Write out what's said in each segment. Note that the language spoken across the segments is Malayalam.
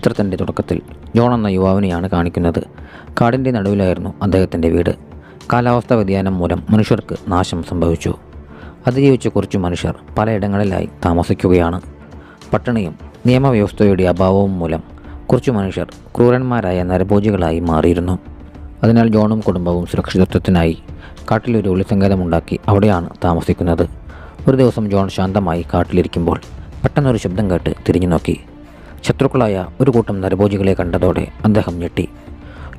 ചിത്രത്തിന്റെ തുടക്കത്തിൽ ജോൺ എന്ന യുവാവിനെയാണ് കാണിക്കുന്നത്. കാടിന്റെ നടുവിലായിരുന്നു അദ്ദേഹത്തിന്റെ വീട്. കാലാവസ്ഥാ വ്യതിയാനം മൂലം മനുഷ്യർക്ക് നാശം സംഭവിച്ചു. അതിജീവിച്ച കുറച്ച് മനുഷ്യർ പലയിടങ്ങളിലായി താമസിക്കുകയാണ്. പട്ടിണിയും നിയമവ്യവസ്ഥയുടെ അഭാവവും മൂലം കുറച്ച് മനുഷ്യർ ക്രൂരന്മാരായ നരഭോജികളായി മാറിയിരുന്നു. അതിനാൽ ജോണും കുടുംബവും സുരക്ഷിതത്വത്തിനായി കാട്ടിലൊരു ഒളിസങ്കേതമുണ്ടാക്കി അവിടെയാണ് താമസിക്കുന്നത്. ഒരു ദിവസം ജോൺ ശാന്തമായി കാട്ടിലിരിക്കുമ്പോൾ പെട്ടെന്നൊരു ശബ്ദം കേട്ട് തിരിഞ്ഞു നോക്കി ശത്രുക്കളായ ഒരു കൂട്ടം നരഭോജികളെ കണ്ടതോടെ അദ്ദേഹം ഞെട്ടി.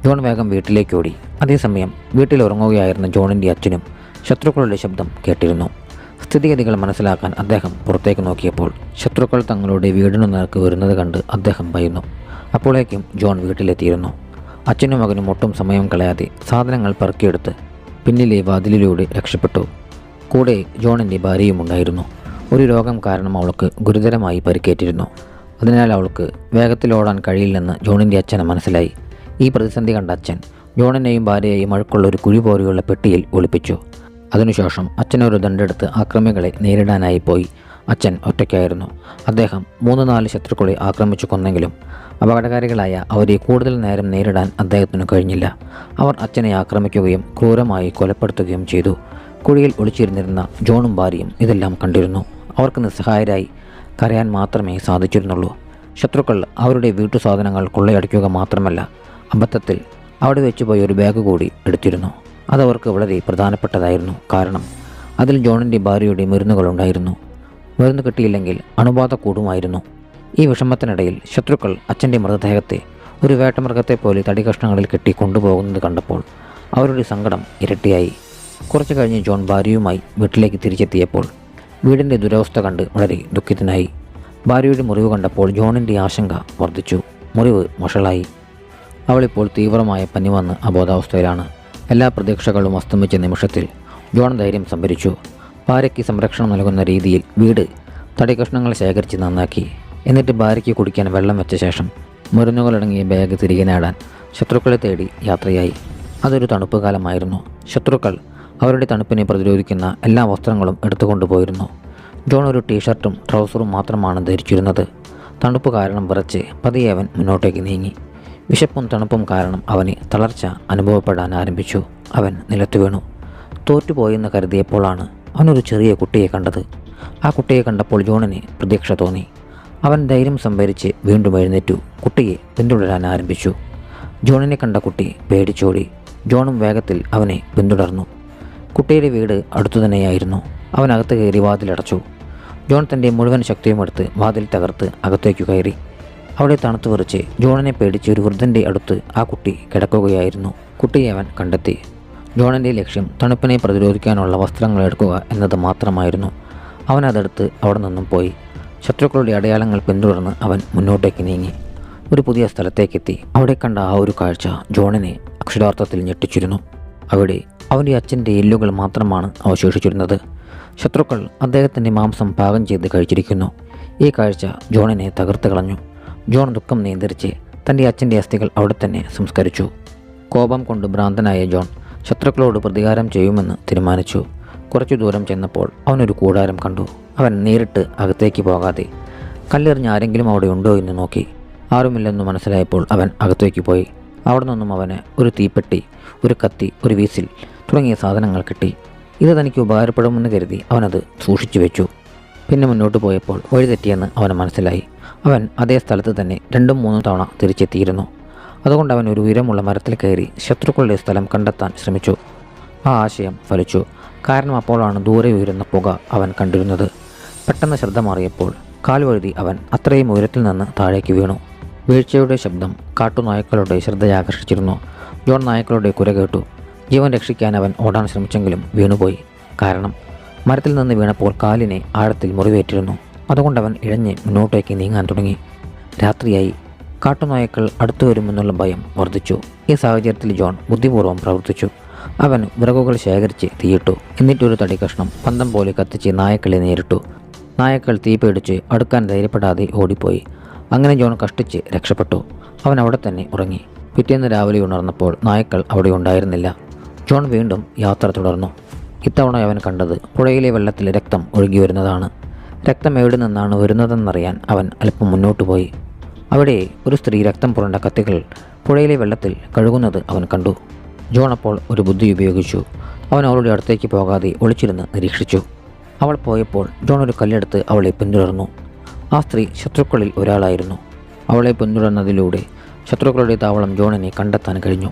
ജോൺ വേഗം വീട്ടിലേക്ക് ഓടി. അതേസമയം വീട്ടിൽ ഉറങ്ങുകയായിരുന്ന ജോണിന്റെ അച്ഛനും ശത്രുക്കളുടെ ശബ്ദം കേട്ടിരുന്നു. സ്ഥിതിഗതികൾ മനസ്സിലാക്കാൻ അദ്ദേഹം പുറത്തേക്ക് നോക്കിയപ്പോൾ ശത്രുക്കൾ തങ്ങളുടെ വീടിനു നേർക്ക് വരുന്നത് കണ്ട് അദ്ദേഹം ഭയന്നു. അപ്പോഴേക്കും ജോൺ വീട്ടിലെത്തിയിരുന്നു. അച്ഛനും മകനും ഒട്ടും സമയം കളയാതെ സാധനങ്ങൾ പെറുക്കിയെടുത്ത് പിന്നിലെ വാതിലിലൂടെ രക്ഷപ്പെട്ടു. കൂടെ ജോണിന്റെ ഭാര്യയും ഉണ്ടായിരുന്നു. ഒരു രോഗം കാരണം അവൾക്ക് ഗുരുതരമായി പരിക്കേറ്റിരുന്നു. അതിനാൽ അവൾക്ക് വേഗത്തിൽ ഓടാൻ കഴിയില്ലെന്ന് ജോണിന്റെ അച്ഛന് മനസ്സിലായി. ഈ പ്രതിസന്ധി കണ്ട അച്ഛൻ ജോണിനെയും ഭാര്യയെയും അഴുക്കുള്ള ഒരു കുഴി പോലെയുള്ള പെട്ടിയിൽ ഒളിപ്പിച്ചു. അതിനുശേഷം അച്ഛനൊരു ദണ്ടെടുത്ത് ആക്രമികളെ നേരിടാനായി പോയി. അച്ഛൻ ഒറ്റയ്ക്കായിരുന്നു. അദ്ദേഹം മൂന്ന് നാല് ശത്രുക്കളെ ആക്രമിച്ചു കൊന്നെങ്കിലും അപകടകാരികളായ അവരെ കൂടുതൽ നേരം നേരിടാൻ അദ്ദേഹത്തിന് കഴിഞ്ഞില്ല. അവർ അച്ഛനെ ആക്രമിക്കുകയും ക്രൂരമായി കൊലപ്പെടുത്തുകയും ചെയ്തു. കുഴിയിൽ ഒളിച്ചിരുന്നിരുന്ന ജോണും ഭാര്യയും ഇതെല്ലാം കണ്ടിരുന്നു. അവർക്ക് നിസ്സഹായരായി കരയാൻ മാത്രമേ സാധിച്ചിരുന്നുള്ളൂ. ശത്രുക്കൾ അവരുടെ വീട്ടു സാധനങ്ങൾ കൊള്ളയടിക്കുക മാത്രമല്ല അബദ്ധത്തിൽ അവിടെ വെച്ച് പോയി ഒരു ബാഗ് കൂടി എടുത്തിരുന്നു. അതവർക്ക് വളരെ പ്രധാനപ്പെട്ടതായിരുന്നു. കാരണം അതിൽ ജോണിന്റെ ഭാര്യയുടെ മരുന്നുകളുണ്ടായിരുന്നു മരുന്ന് കിട്ടിയില്ലെങ്കിൽ അണുബാധ കൂടുമായിരുന്നു. ഈ വിഷമത്തിനിടയിൽ ശത്രുക്കൾ അച്ഛന്റെ മൃതദേഹത്തെ ഒരു വേട്ടമൃഗത്തെ പോലെ തടി കഷ്ണങ്ങളിൽ കെട്ടി കൊണ്ടുപോകുന്നത് കണ്ടപ്പോൾ അവരുടെ സങ്കടം ഇരട്ടിയായി. കുറച്ചു കഴിഞ്ഞ് ജോൺ ഭാര്യയുമായി വീട്ടിലേക്ക് തിരിച്ചെത്തിയപ്പോൾ വീടിന്റെ ദുരവസ്ഥ കണ്ട് വളരെ ദുഃഖിതനായി. ഭാര്യയുടെ മുറിവ് കണ്ടപ്പോൾ ജോണിന്റെ ആശങ്ക വർദ്ധിച്ചു. മുറിവ് മുഷളായി അവളിപ്പോൾ തീവ്രമായ പനി വന്ന് അബോധാവസ്ഥയിലാണ്. എല്ലാ പ്രതീക്ഷകളും അസ്തമിച്ച നിമിഷത്തിൽ ജോൺ ധൈര്യം സംഭരിച്ചു. ഭാര്യയ്ക്ക് സംരക്ഷണം നൽകുന്ന രീതിയിൽ വീട് തടികഷ്ണങ്ങൾ ശേഖരിച്ച് നന്നാക്കി. എന്നിട്ട് ഭാര്യയ്ക്ക് കുടിക്കാൻ വെള്ളം വെച്ച ശേഷം മരുന്നുകളടങ്ങിയ ബാഗ് തിരികെ നേടാൻ ശത്രുക്കളെ തേടി യാത്രയായി. അതൊരു തണുപ്പ് കാലമായിരുന്നു. ശത്രുക്കൾ അവരുടെ തണുപ്പിനെ പ്രതിരോധിക്കുന്ന എല്ലാ വസ്ത്രങ്ങളും എടുത്തുകൊണ്ടുപോയിരുന്നു. ജോൺ ഒരു ടീഷർട്ടും ട്രൗസറും മാത്രമാണ് ധരിച്ചിരുന്നത്. തണുപ്പ് കാരണം വിറച്ച് പതിയെ അവൻ മുന്നോട്ടേക്ക് നീങ്ങി. വിശപ്പും തണുപ്പും കാരണം അവന് തളർച്ച അനുഭവപ്പെടാൻ ആരംഭിച്ചു. അവൻ നിലത്തു വീണു. തോറ്റുപോയെന്ന് കരുതിയപ്പോഴാണ് അവനൊരു ചെറിയ കുട്ടിയെ കണ്ടത്. ആ കുട്ടിയെ കണ്ടപ്പോൾ ജോണിന് പ്രതീക്ഷ തോന്നി. അവൻ ധൈര്യം സംഭരിച്ച് വീണ്ടും എഴുന്നേറ്റു. കുട്ടിയെ പിന്തുടരാൻ ആരംഭിച്ചു. ജോണിനെ കണ്ട കുട്ടി പേടിച്ചോടി. ജോണും വേഗത്തിൽ അവനെ പിന്തുടർന്നു. കുട്ടിയുടെ വീട് അടുത്തു തന്നെയായിരുന്നു. അവൻ അകത്ത് കയറി വാതിലടച്ചു. ജോൺ തന്റെ മുഴുവൻ ശക്തിയും എടുത്ത് വാതിൽ തകർത്ത് അകത്തേക്ക് കയറി. അവിടെ തണുത്തു വെറിച്ച് ജോണിനെ പേടിച്ച് ഒരു വൃദ്ധന്റെ അടുത്ത് ആ കുട്ടി കിടക്കുകയായിരുന്നു. കുട്ടിയെ അവൻ കണ്ടെത്തി. ജോണിന്റെ ലക്ഷ്യം തണുപ്പിനെ പ്രതിരോധിക്കാനുള്ള വസ്ത്രങ്ങൾ എടുക്കുക എന്നത് മാത്രമായിരുന്നു. അവൻ അതെടുത്ത് അവിടെ നിന്നും പോയി. ശത്രുക്കളുടെ അടയാളങ്ങൾ പിന്തുടർന്ന് അവൻ മുന്നോട്ടേക്ക് നീങ്ങി. ഒരു പുതിയ സ്ഥലത്തേക്കെത്തി. അവിടെ കണ്ട ആ ഒരു കാഴ്ച ജോണിനെ അക്ഷരാർത്ഥത്തിൽ ഞെട്ടിച്ചിരുന്നു. അവിടെ അവന്റെ അച്ഛന്റെ എല്ലുകൾ മാത്രമാണ് അവശേഷിച്ചിരുന്നത്. ശത്രുക്കൾ അദ്ദേഹത്തിന്റെ മാംസം പാകം ചെയ്ത് കഴിച്ചിരിക്കുന്നു. ഈ കാഴ്ച ജോണിനെ തകർത്ത് കളഞ്ഞു. ജോൺ ദുഃഖം നിയന്ത്രിച്ച് തന്റെ അച്ഛന്റെ അസ്ഥികൾ അവിടെ തന്നെ സംസ്കരിച്ചു. കോപം കൊണ്ട് ഭ്രാന്തനായ ജോൺ ശത്രുക്കളോട് പ്രതികാരം ചെയ്യുമെന്ന് തീരുമാനിച്ചു. കുറച്ചു ദൂരം ചെന്നപ്പോൾ അവനൊരു കൂടാരം കണ്ടു. അവൻ നേരിട്ട് അകത്തേക്ക് പോകാതെ കല്ലെറിഞ്ഞ് ആരെങ്കിലും അവിടെ ഉണ്ടോ എന്ന് നോക്കി. ആരുമില്ലെന്ന് മനസ്സിലായപ്പോൾ അവൻ അകത്തേക്ക് പോയി. അവിടെ നിന്നും അവന് ഒരു തീപ്പെട്ടി ഒരു കത്തി ഒരു വീസിൽ തുടങ്ങിയ സാധനങ്ങൾ കിട്ടി. ഇത് തനിക്ക് ഉപകാരപ്പെടുമെന്ന് കരുതി അവനത് സൂക്ഷിച്ചു വെച്ചു. പിന്നെ മുന്നോട്ട് പോയപ്പോൾ വഴിതെറ്റിയെന്ന് അവന് മനസ്സിലായി. അവൻ അതേ സ്ഥലത്ത് തന്നെ രണ്ടും മൂന്നും തവണ തിരിച്ചെത്തിയിരുന്നു. അതുകൊണ്ട് അവൻ ഒരു ഉയരമുള്ള മരത്തിൽ കയറി ശത്രുക്കളുടെ സ്ഥലം കണ്ടെത്താൻ ശ്രമിച്ചു. ആ ആശയം ഫലിച്ചു. കാരണം അപ്പോഴാണ് ദൂരെ ഉയരുന്ന പുക അവൻ കണ്ടിരുന്നത്. പെട്ടെന്ന് ശ്രദ്ധ മാറിയപ്പോൾ കാൽവഴുതി അവൻ അത്രയും ഉയരത്തിൽ നിന്ന് താഴേക്ക് വീണു. വീഴ്ചയുടെ ശബ്ദം കാട്ടുനായ്ക്കളുടെ ശ്രദ്ധയാകർഷിച്ചിരുന്നു. ജോൺ നായ്ക്കളുടെ കുര കേട്ടു ജീവൻ രക്ഷിക്കാൻ അവൻ ഓടാൻ ശ്രമിച്ചെങ്കിലും വീണുപോയി. കാരണം മരത്തിൽ നിന്ന് വീണപ്പോൾ കാലിനെ ആഴത്തിൽ മുറിവേറ്റിരുന്നു. അതുകൊണ്ട് അവൻ ഇഴഞ്ഞ് മുന്നോട്ടേക്ക് നീങ്ങാൻ തുടങ്ങി. രാത്രിയായി കാട്ടുനായ്ക്കൾ അടുത്തു വരുമെന്നുള്ള ഭയം വർദ്ധിച്ചു. ഈ സാഹചര്യത്തിൽ ജോൺ ബുദ്ധിപൂർവം പ്രവർത്തിച്ചു. അവൻ വിറകുകൾ ശേഖരിച്ച് തീയിട്ടു. എന്നിട്ടൊരു തടി കഷ്ണം പന്തം പോലെ കത്തിച്ച് നായക്കളെ നേരിട്ടു. നായക്കൾ തീ പേടിച്ച് അടുക്കാൻ ധൈര്യപ്പെടാതെ ഓടിപ്പോയി. അങ്ങനെ ജോൺ കഷ്ടിച്ച് രക്ഷപ്പെട്ടു. അവൻ അവിടെ തന്നെ ഉറങ്ങി. പിറ്റേന്ന് രാവിലെ ഉണർന്നപ്പോൾ നായക്കൾ അവിടെ ഉണ്ടായിരുന്നില്ല. ജോൺ വീണ്ടും യാത്ര തുടർന്നു. ഇത്തവണ അവൻ കണ്ടത് പുഴയിലെ വെള്ളത്തിൽ രക്തം ഒഴുകി വരുന്നതാണ്. രക്തം എവിടെ നിന്നാണ് വരുന്നതെന്നറിയാൻ അവൻ അല്പം മുന്നോട്ട് പോയി. അവിടെ ഒരു സ്ത്രീ രക്തം പുരണ്ട കത്തികൾ പുഴയിലെ വെള്ളത്തിൽ കഴുകുന്നത് അവൻ കണ്ടു. ജോൺ അപ്പോൾ ഒരു ബുദ്ധി ഉപയോഗിച്ചു. അവൻ അവളുടെ അടുത്തേക്ക് പോകാതെ ഒളിച്ചിരുന്ന് നിരീക്ഷിച്ചു. അവൾ പോയപ്പോൾ ജോൺ ഒരു കല്ലെടുത്ത് അവളെ പിന്തുടർന്നു. ആ സ്ത്രീ ശത്രുക്കളിൽ ഒരാളായിരുന്നു. അവളെ പിന്തുടർന്നതിലൂടെ ശത്രുക്കളുടെ താവളം ജോണിനെ കണ്ടെത്താൻ കഴിഞ്ഞു.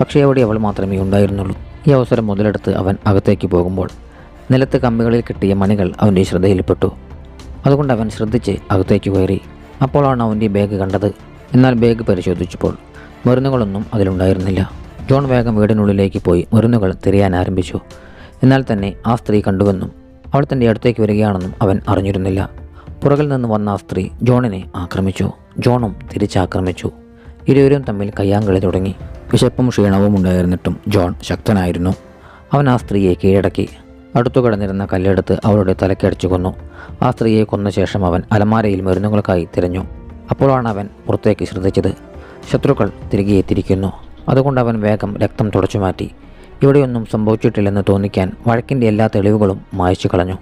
പക്ഷേ അവിടെ അവൾ മാത്രമേ ഉണ്ടായിരുന്നുള്ളൂ. ഈ അവസരം മുതലെടുത്ത് അവൻ അകത്തേക്ക് പോകുമ്പോൾ നിലത്ത് കമ്പികളിൽ കിട്ടിയ മണികൾ അവന്റെ ശ്രദ്ധയിൽപ്പെട്ടു. അതുകൊണ്ട് അവൻ ശ്രദ്ധിച്ച് അകത്തേക്ക് കയറി. അപ്പോഴാണ് അവന്റെ ബാഗ് കണ്ടത്. എന്നാൽ ബാഗ് പരിശോധിച്ചപ്പോൾ മരുന്നുകളൊന്നും അതിലുണ്ടായിരുന്നില്ല. ജോൺ വേഗം വീടിനുള്ളിലേക്ക് പോയി മരുന്നുകൾ തിരയാൻ ആരംഭിച്ചു. എന്നാൽ തന്നെ ആ സ്ത്രീ കണ്ടുവെന്നും അവൾ തന്റെ അടുത്തേക്ക് വരികയാണെന്നും അവൻ അറിഞ്ഞിരുന്നില്ല. പുറകിൽ നിന്ന് വന്ന ആ സ്ത്രീ ജോണിനെ ആക്രമിച്ചു. ജോണും തിരിച്ചാക്രമിച്ചു. ഇരുവരും തമ്മിൽ കയ്യാങ്കളി തുടങ്ങി. വിശപ്പും ക്ഷീണവും ഉണ്ടായിരുന്നിട്ടും ജോൺ ശക്തനായിരുന്നു. അവൻ ആ സ്ത്രീയെ കീഴടക്കി. അടുത്തു കിടന്നിരുന്ന കല്ലെടുത്ത് അവളുടെ തലക്കടിച്ചു കൊന്നു. ആ സ്ത്രീയെ കൊന്ന ശേഷം അവൻ അലമാരയിൽ മരുന്നുകൾക്കായി തിരഞ്ഞു. അപ്പോഴാണ് അവൻ പുറത്തേക്ക് ശ്രദ്ധിച്ചത്. ശത്രുക്കൾ തിരികെ എത്തിയിരിക്കുന്നു. അതുകൊണ്ട് അവൻ വേഗം രക്തം തുടച്ചു മാറ്റി. ഇവിടെയൊന്നും സംഭവിച്ചിട്ടില്ലെന്ന് തോന്നിക്കാൻ വഴക്കിന്റെ എല്ലാ തെളിവുകളും മായച്ചു കളഞ്ഞു.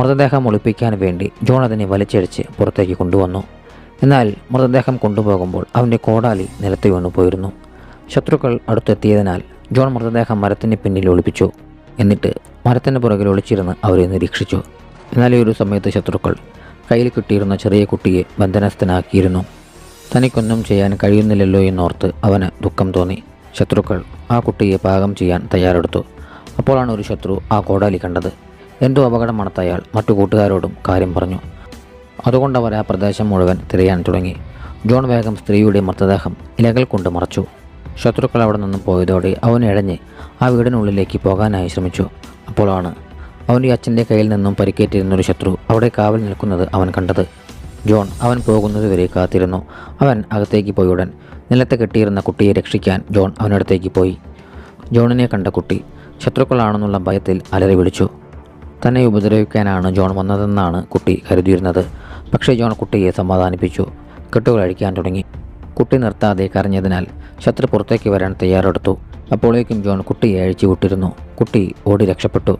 മൃതദേഹം ഒളിപ്പിക്കാൻ വേണ്ടി ജോൺ അതിനെ വലിച്ചടിച്ച് പുറത്തേക്ക് കൊണ്ടുവന്നു. എന്നാൽ മൃതദേഹം കൊണ്ടുപോകുമ്പോൾ അവന്റെ കോടാലി നിലത്ത് വീണു പോയിരുന്നു. ശത്രുക്കൾ അടുത്തെത്തിയതിനാൽ ജോൺ മൃതദേഹം മരത്തിന് പിന്നിൽ ഒളിപ്പിച്ചു. എന്നിട്ട് മരത്തിന് പുറകിൽ ഒളിച്ചിരുന്ന് അവരെ നിരീക്ഷിച്ചു. എന്നാൽ ഈ ഒരു സമയത്ത് ശത്രുക്കൾ കയ്യിൽ കിട്ടിയിരുന്ന ചെറിയ കുട്ടിയെ ബന്ധനസ്ഥനാക്കിയിരുന്നു. തനിക്കൊന്നും ചെയ്യാൻ കഴിയുന്നില്ലല്ലോ എന്നോർത്ത് അവന് ദുഃഖം തോന്നി. ശത്രുക്കൾ ആ കുട്ടിയെ പാകം ചെയ്യാൻ തയ്യാറെടുത്തു. അപ്പോഴാണ് ഒരു ശത്രു ആ കോടാലി കണ്ടത്. എന്തോ അപകടമാണത്തയാൾ മറ്റു കൂട്ടുകാരോടും കാര്യം പറഞ്ഞു. അതുകൊണ്ട് അവർ ആ പ്രദേശം മുഴുവൻ തിരയാൻ തുടങ്ങി. ജോൺ വേഗം സ്ത്രീയുടെ മൃതദേഹം ഇലകൾ കൊണ്ട് മറച്ചു. ശത്രുക്കൾ അവിടെ നിന്നും പോയതോടെ അവൻ ഇഴഞ്ഞ് ആ വീടിനുള്ളിലേക്ക് പോകാനായി ശ്രമിച്ചു. അപ്പോഴാണ് അവന്റെ അച്ഛന്റെ കയ്യിൽ നിന്നും പരിക്കേറ്റിരുന്ന ഒരു ശത്രു അവിടെ കാവൽ നിൽക്കുന്നത് അവൻ കണ്ടത്. ജോൺ അവൻ പോകുന്നത് വരെ കാത്തിരുന്നു. അവൻ അകത്തേക്ക് പോയി ഉടൻ നിലത്ത് കെട്ടിയിരുന്ന കുട്ടിയെ രക്ഷിക്കാൻ ജോൺ അവനടുത്തേക്ക് പോയി. ജോണിനെ കണ്ട കുട്ടി ശത്രുക്കളാണെന്നുള്ള ഭയത്തിൽ അലറി വിളിച്ചു. തന്നെ ഉപദ്രവിക്കാനാണ് ജോൺ വന്നതെന്നാണ് കുട്ടി കരുതിയിരുന്നത്. പക്ഷേ ജോൺ കുട്ടിയെ സമാധാനിപ്പിച്ചു. കെട്ടുകൾ അഴിക്കാൻ തുടങ്ങി. കുട്ടി നിർത്താതെ കരഞ്ഞതിനാൽ ശത്രു പുറത്തേക്ക് വരാൻ തയ്യാറെടുത്തു. അപ്പോഴേക്കും ജോൺ കുട്ടിയെ അഴിച്ചു വിട്ടിരുന്നു. കുട്ടി ഓടി രക്ഷപ്പെട്ടു.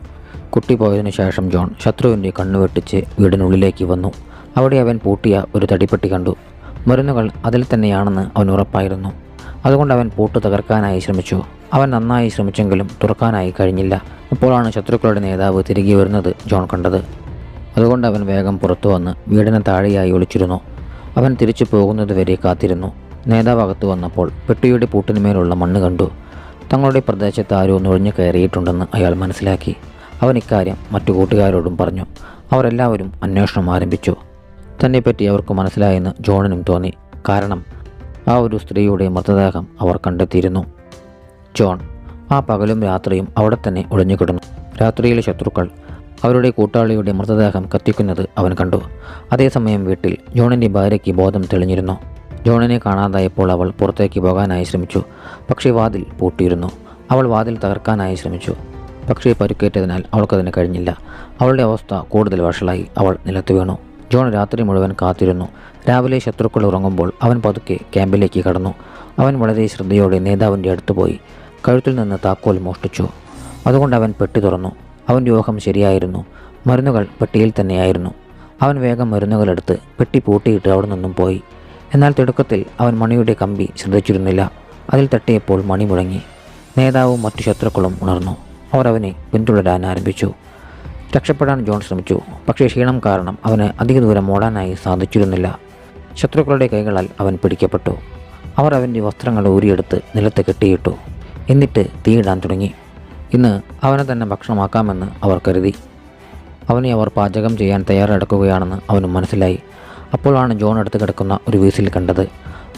കുട്ടി പോയതിനു ശേഷം ജോൺ ശത്രുവിന്റെ കണ്ണുവെട്ടിച്ച് വീടിനുള്ളിലേക്ക് വന്നു. അവിടെ അവൻ പൂട്ടിയ ഒരു തടിപ്പെട്ടി കണ്ടു. മരുന്നുകൾ അതിൽ തന്നെയാണെന്ന് അവൻ ഉറപ്പായിരുന്നു. അതുകൊണ്ട് അവൻ പൂട്ട് തകർക്കാനായി ശ്രമിച്ചു. അവൻ നന്നായി ശ്രമിച്ചെങ്കിലും തുറക്കാനായി കഴിഞ്ഞില്ല. അപ്പോഴാണ് ശത്രുക്കളുടെ നേതാവ് തിരികെ വരുന്നത് ജോൺ കണ്ടത്. അതുകൊണ്ട് അവൻ വേഗം പുറത്തു വന്ന് വീടിന് താഴെയായി ഒളിച്ചിരുന്നു. അവൻ തിരിച്ചു പോകുന്നതുവരെ കാത്തിരുന്നു. നേതാവ് അകത്ത് വന്നപ്പോൾ പെട്ടിയുടെ പൂട്ടിനുമേലുള്ള മണ്ണ് കണ്ടു. തങ്ങളുടെ പ്രദേശത്ത് ആരോ നുഴഞ്ഞു കയറിയിട്ടുണ്ടെന്ന് അയാൾ മനസ്സിലാക്കി. അവൻ ഇക്കാര്യം മറ്റു കൂട്ടുകാരോടും പറഞ്ഞു. അവരെല്ലാവരും അന്വേഷണം ആരംഭിച്ചു. തന്നെപ്പറ്റി അവർക്ക് മനസ്സിലായെന്ന് ജോണിനും തോന്നി. കാരണം ആ ഒരു സ്ത്രീയുടെ മൃതദേഹം അവർ കണ്ടെത്തിയിരുന്നു. ജോൺ ആ പകലും രാത്രിയും അവിടെ തന്നെ ഒളിഞ്ഞുകിടന്നു രാത്രിയിലെ ശത്രുക്കൾ അവരുടെ കൂട്ടാളിയുടെ മൃതദേഹം കത്തിക്കുന്നത് അവൻ കണ്ടു. അതേസമയം വീട്ടിൽ ജോണിന്റെ ഭാര്യയ്ക്ക് ബോധം തെളിഞ്ഞിരുന്നു. ജോണിനെ കാണാതായപ്പോൾ അവൾ പുറത്തേക്ക് പോകാനായി ശ്രമിച്ചു. പക്ഷേ വാതിൽ പൂട്ടിയിരുന്നു. അവൾ വാതിൽ തകർക്കാനായി ശ്രമിച്ചു. പക്ഷേ പരുക്കേറ്റതിനാൽ അവൾക്കതിന് കഴിഞ്ഞില്ല. അവളുടെ അവസ്ഥ കൂടുതൽ വഷളായി. അവൾ നിലത്ത് വീണു. ജോൺ രാത്രി മുഴുവൻ കാത്തിരുന്നു. രാവിലെ ശത്രുക്കൾ ഉറങ്ങുമ്പോൾ അവൻ പതുക്കെ ക്യാമ്പിലേക്ക് കടന്നു. അവൻ വളരെ ശ്രദ്ധയോടെ നേതാവിന്റെ അടുത്ത് പോയി. കഴുത്തിൽ നിന്ന് താക്കോൽ മോഷ്ടിച്ചു. അതുകൊണ്ട് അവൻ പെട്ടി തുറന്നു. അവന്റെ ഊഹം ശരിയായിരുന്നു. മരുന്നുകൾ പെട്ടിയിൽ തന്നെയായിരുന്നു. അവൻ വേഗം മരുന്നുകളെടുത്ത് പെട്ടി പൂട്ടിയിട്ട് അവിടെ നിന്നും പോയി. എന്നാൽ തിടുക്കത്തിൽ അവൻ മണിയുടെ കമ്പി ശ്രദ്ധിച്ചിരുന്നില്ല. അതിൽ തട്ടിയപ്പോൾ മണി മുടങ്ങി നേതാവും മറ്റു ശത്രുക്കളും ഉണർന്നു. അവർ അവനെ പിന്തുടരാൻ ആരംഭിച്ചു. രക്ഷപ്പെടാൻ ജോൺ ശ്രമിച്ചു. പക്ഷേ ക്ഷീണം കാരണം അവന് അധിക ദൂരം ഓടാനായി സാധിച്ചിരുന്നില്ല. ശത്രുക്കളുടെ കൈകളാൽ അവൻ പിടിക്കപ്പെട്ടു. അവർ അവന്റെ വസ്ത്രങ്ങൾ ഊരിയെടുത്ത് നിലത്ത് കെട്ടിയിട്ടു. എന്നിട്ട് തീയിടാൻ തുടങ്ങി. ഇന്ന് അവനെ തന്നെ ഭക്ഷണമാക്കാമെന്ന് അവർ കരുതി. അവനെ അവർ പാചകം ചെയ്യാൻ തയ്യാറെടുക്കുകയാണെന്ന് അവനും മനസ്സിലായി. അപ്പോഴാണ് ജോൺ അടുത്ത് കിടക്കുന്ന ഒരു വീസിൽ കണ്ടത്.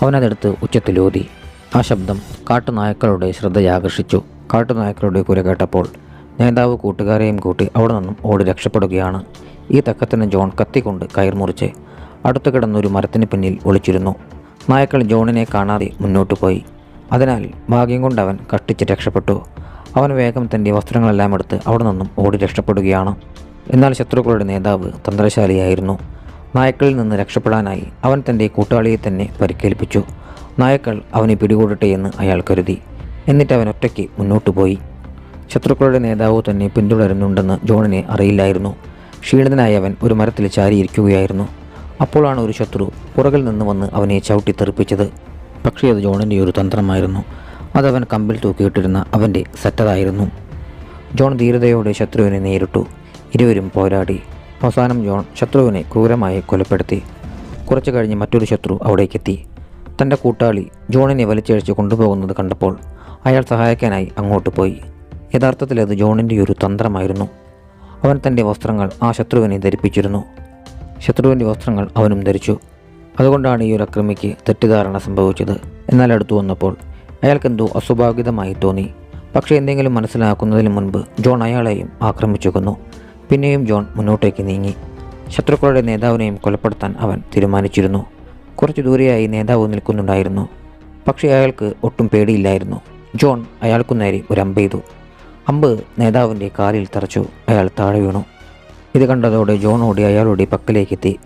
അവനതെടുത്ത് ഉച്ചത്തിലൂതി ആ ശബ്ദം കാട്ടുനായ്ക്കളുടെ ശ്രദ്ധയാകർഷിച്ചു കാട്ടുനായ്ക്കളുടെ കുര കേട്ടപ്പോൾ നേതാവ് കൂട്ടുകാരെയും കൂട്ടി അവിടെ നിന്നും ഓടി രക്ഷപ്പെടുകയാണ്. ഈ തക്കത്തിന് ജോൺ കത്തിക്കൊണ്ട് കയർ മുറിച്ച് അടുത്ത് കിടന്നൊരു മരത്തിന് പിന്നിൽ ഒളിച്ചിരുന്നു. നായ്ക്കൾ ജോണിനെ കാണാതെ മുന്നോട്ട് പോയി. അതിനാൽ ഭാഗ്യം കൊണ്ട് അവൻ കഷ്ടിച്ച് രക്ഷപ്പെട്ടു. അവൻ വേഗം തന്റെ വസ്ത്രങ്ങളെല്ലാം എടുത്ത് അവിടെ നിന്നും ഓടി രക്ഷപ്പെടുകയാണ്. എന്നാൽ ശത്രുക്കളുടെ നേതാവ് തന്ത്രശാലിയായിരുന്നു. നായ്ക്കളിൽ നിന്ന് രക്ഷപ്പെടാനായി അവൻ തന്റെ കൂട്ടാളിയെ തന്നെ പരിക്കേൽപ്പിച്ചു. നായ്ക്കൾ അവനെ പിടികൂടട്ടെ എന്ന് അയാൾ കരുതി. എന്നിട്ട് അവൻ ഒറ്റയ്ക്ക് മുന്നോട്ട് പോയി. ശത്രുക്കളുടെ നേതാവ് തന്നെ പിന്തുടരുന്നുണ്ടെന്ന് ജോണിനെ അറിയില്ലായിരുന്നു. ക്ഷീണിതനായി അവൻ ഒരു മരത്തിൽ ചാരിയിരിക്കുകയായിരുന്നു. അപ്പോഴാണ് ഒരു ശത്രു പുറകിൽ നിന്ന് വന്ന് അവനെ ചവിട്ടി തെറിപ്പിച്ചത്. പക്ഷേ അത് ജോണിന്റെ ഒരു തന്ത്രമായിരുന്നു. അതവൻ കമ്പിൽ തൂക്കിയിട്ടിരുന്ന അവന്റെ സെറ്ററായിരുന്നു ജോൺ ധീരതയോടെ ശത്രുവിനെ നേരിട്ടു. ഇരുവരും പോരാടി. അവസാനം ജോൺ ശത്രുവിനെ ക്രൂരമായി കൊലപ്പെടുത്തി. കുറച്ചു കഴിഞ്ഞ് മറ്റൊരു ശത്രു അവിടേക്കെത്തി. തന്റെ കൂട്ടാളി ജോണിനെ വലിച്ചഴിച്ച് കൊണ്ടുപോകുന്നത് കണ്ടപ്പോൾ അയാൾ സഹായിക്കാനായി അങ്ങോട്ട് പോയി. യഥാർത്ഥത്തിൽ അത് ജോണിന്റെ ഒരു തന്ത്രമായിരുന്നു. അവൻ തന്റെ വസ്ത്രങ്ങൾ ആ ശത്രുവിനെ ധരിപ്പിച്ചിരുന്നു. ശത്രുവിന്റെ വസ്ത്രങ്ങൾ അവനും ധരിച്ചു. അതുകൊണ്ടാണ് ഈ ഒരു അക്രമിക്ക് തെറ്റിദ്ധാരണ സംഭവിച്ചത്. എന്നാൽ അടുത്തു വന്നപ്പോൾ അയാൾക്കെന്തോ അസ്വാഭാവികമായി തോന്നി. പക്ഷേ എന്തെങ്കിലും മനസ്സിലാക്കുന്നതിന് മുൻപ് ജോൺ അയാളെയും ആക്രമിച്ചു കൊന്നു പിന്നെയും ജോൺ മുന്നോട്ടേക്ക് നീങ്ങി. ശത്രുക്കളുടെ നേതാവിനെയും കൊലപ്പെടുത്താൻ അവൻ തീരുമാനിച്ചിരുന്നു. കുറച്ചു ദൂരെയായി നേതാവ് നിൽക്കുന്നുണ്ടായിരുന്നു. പക്ഷേ അയാൾക്ക് ഒട്ടും പേടിയില്ലായിരുന്നു. ജോൺ അയാൾക്കു നേരെ ഒരു അമ്പെയ്തു അമ്പ് നേതാവിന്റെ കാലിൽ തറച്ചു അയാൾ താഴെ വീണു. ഇത് കണ്ടതോടെ ജോൺ ഓടി അയാളുടെ പക്കലേക്കെത്തി.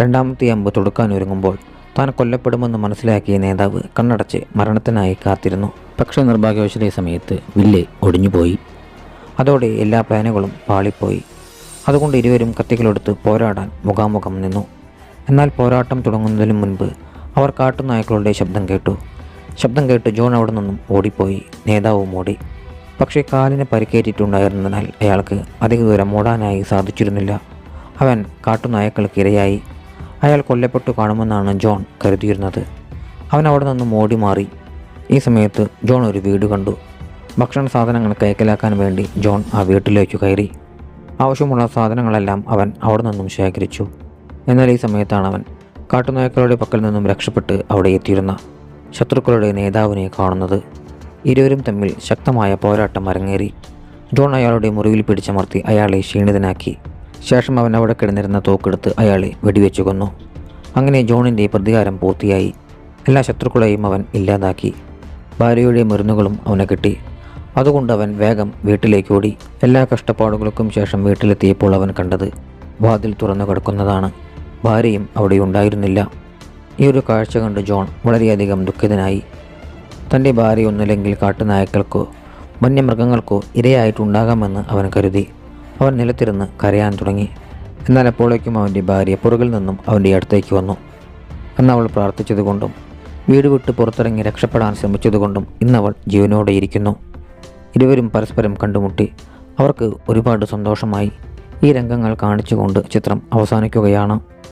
രണ്ടാമത്തെ അമ്പ് തൊടുക്കാൻ ഒരുങ്ങുമ്പോൾ താൻ കൊല്ലപ്പെടുമെന്ന് മനസ്സിലാക്കിയ നേതാവ് കണ്ണടച്ച് മരണത്തിനായി കാത്തിരുന്നു. പക്ഷേ നിർഭാഗ്യവശാല സമയത്ത് വില്ല് ഒടിഞ്ഞുപോയി. അതോടെ എല്ലാ പ്ലാനുകളും പാളിപ്പോയി. അതുകൊണ്ട് ഇരുവരും കത്തികളെടുത്ത് പോരാടാൻ മുഖാമുഖം നിന്നു. എന്നാൽ പോരാട്ടം തുടങ്ങുന്നതിന് മുൻപ് അവർ കാട്ടുനായ്ക്കളുടെ ശബ്ദം കേട്ടു. ശബ്ദം കേട്ട് ജോൺ അവിടെ നിന്നും ഓടിപ്പോയി. നേതാവും ഓടി പക്ഷേ കാലിന് പരിക്കേറ്റിട്ടുണ്ടായിരുന്നതിനാൽ അയാൾക്ക് അധിക ദൂരം ഓടാനായി സാധിച്ചിരുന്നില്ല. അവൻ കാട്ടുനായ്ക്കൾക്ക് ഇരയായി അയാൾ കൊല്ലപ്പെട്ടു കാണുമെന്നാണ് ജോൺ കരുതിയിരുന്നത്. അവൻ അവിടെ നിന്നും മോടി മാറി. ഈ സമയത്ത് ജോൺ ഒരു വീട് കണ്ടു. ഭക്ഷണ സാധനങ്ങൾ കൈക്കലാക്കാൻ വേണ്ടി ജോൺ ആ വീട്ടിലേക്ക് കയറി. ആവശ്യമുള്ള സാധനങ്ങളെല്ലാം അവൻ അവിടെ നിന്നും ശേഖരിച്ചു. എന്നാൽ ഈ സമയത്താണ് അവൻ കാട്ടുനായ്ക്കളുടെ പക്കൽ നിന്നും രക്ഷപ്പെട്ട് അവിടെ എത്തിയിരുന്ന ശത്രുക്കളുടെ നേതാവിനെ കാണുന്നത്. ഇരുവരും തമ്മിൽ ശക്തമായ പോരാട്ടം അരങ്ങേറി. ജോൺ അയാളുടെ മുറിവിൽ പിടിച്ചമർത്തി അയാളെ ക്ഷീണിതനാക്കി. ശേഷം അവൻ അവിടെ കിടന്നിരുന്ന തോക്കെടുത്ത് അയാളെ വെടിവെച്ചു കൊന്നു. അങ്ങനെ ജോണിന്റെ പ്രതികാരം പൂർത്തിയായി. എല്ലാ ശത്രുക്കളെയും അവൻ ഇല്ലാതാക്കി. ഭാര്യയുടെ മരുന്നുകളും അവനെ കിട്ടി. അതുകൊണ്ട് അവൻ വേഗം വീട്ടിലേക്ക് ഓടി. എല്ലാ കഷ്ടപ്പാടുകൾക്കും ശേഷം വീട്ടിലെത്തിയപ്പോൾ അവൻ കണ്ടത് വാതിൽ തുറന്നു കിടക്കുന്നതാണ്. ഭാര്യയും അവിടെ ഉണ്ടായിരുന്നില്ല. ഈ ഒരു കാഴ്ച കണ്ട് ജോൺ വളരെയധികം ദുഃഖിതനായി. തന്റെ ഭാര്യ ഒന്നില്ലെങ്കിൽ കാട്ടുനായ്ക്കൾക്കോ വന്യമൃഗങ്ങൾക്കോ ഇരയായിട്ടുണ്ടാകാമെന്ന് അവൻ കരുതി. അവൻ നിലത്തിരുന്ന് കരയാൻ തുടങ്ങി. എന്നാൽ അപ്പോഴേക്കും അവന്റെ ഭാര്യ പുറകിൽ നിന്നും അവന്റെ അടുത്തേക്ക് വന്നു. അന്ന് അവൾ പ്രാർത്ഥിച്ചതുകൊണ്ടും വീട് വിട്ട് പുറത്തിറങ്ങി രക്ഷപ്പെടാൻ ശ്രമിച്ചതുകൊണ്ടും ഇന്നവൾ ജീവനോടെ ഇരിക്കുന്നു. ഇരുവരും പരസ്പരം കണ്ടുമുട്ടി. അവർക്ക് ഒരുപാട് സന്തോഷമായി. ഈ രംഗങ്ങൾ കാണിച്ചുകൊണ്ട് ചിത്രം അവസാനിക്കുകയാണ്.